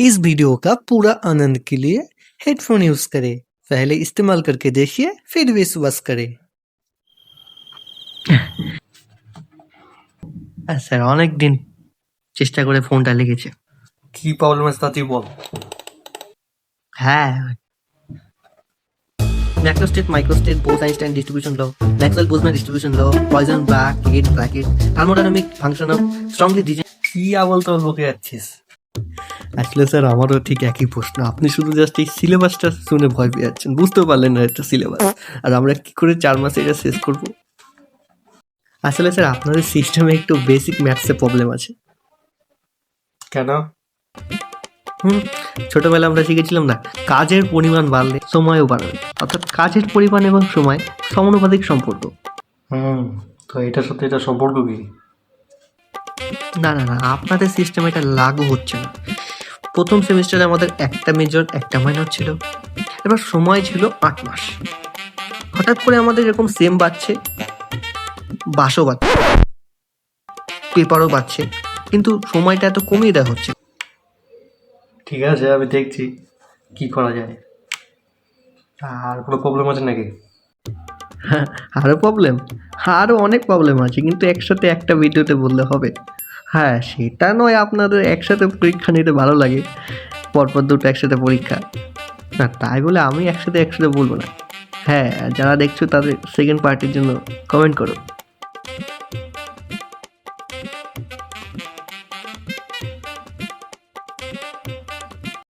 इस वीडियो का पूरा आनंद के लिए हेडफोन यूज करें पहले इस्तेमाल करके देखिए फिर विश्वास करें হ্যাঁ স্যার অনেক দিন চেষ্টা করে ফোনটা লেগেছে কি প্রবলেম আছে তা তুই বল হ্যাঁ macrostate microstate Bose Einstein distribution law Maxwell Boltzmann distribution law Poisson black head bracket thermodynamic function of strongly design কি আবল তোর বকে যাচ্ছিস আসলে স্যার আমারও ঠিক একই প্রশ্ন। আপনি শুধু জাস্ট এই সিলেবাসটা শুনে ভয় পেয়ে যাচ্ছেন বুঝতেও পারলেন না এটা সিলেবাস আর আমরা কি করে চার মাসে এটা শেষ করব? আসলে স্যার আপনাদের সিস্টেমে একটু বেসিক ম্যাথসে প্রবলেম আছে। কেন? হুম ছোটবেলা আমরা শিখেছিলাম না কাজের পরিমাণ বাড়লে সময়ও বাড়বে অর্থাৎ কাজের পরিমাণ এবং সময় সমানুপাতিক সম্পর্ক। হুম তো এটার সাথে এটা সম্পর্ক কি? না না না আপনাদের সিস্টেমে এটা লাগু হচ্ছে না। প্রথম সেমিস্টারে আমাদের একটা মেজর একটা মাইনর ছিল। এবার সময় ছিল আট মাস। হঠাৎ করে আমাদের এরকম সেম বাড়ছে বাসও বাড়ছে পেপারও বাড়ছে কিন্তু সময়টা এত কমিয়ে দেওয়া হচ্ছে ঠিক আছে আমি দেখছি কি করা যায়। আর কোনো প্রবলেম আছে নাকি? হ্যাঁ, আরও প্রবলেম আরও অনেক প্রবলেম আছে কিন্তু একসাথে একটা ভিডিওতে বললে হবে। হ্যাঁ সেটা নয়, আপনাদের একসাথে পরীক্ষা নিতে ভালো লাগে। পরপর দুটো একসাথে পরীক্ষা। না, তাই বলে আমি একসাথে একসাথে বলব না। হ্যাঁ যারা দেখছ তাদের সেকেন্ড পার্টির জন্য কমেন্ট করো।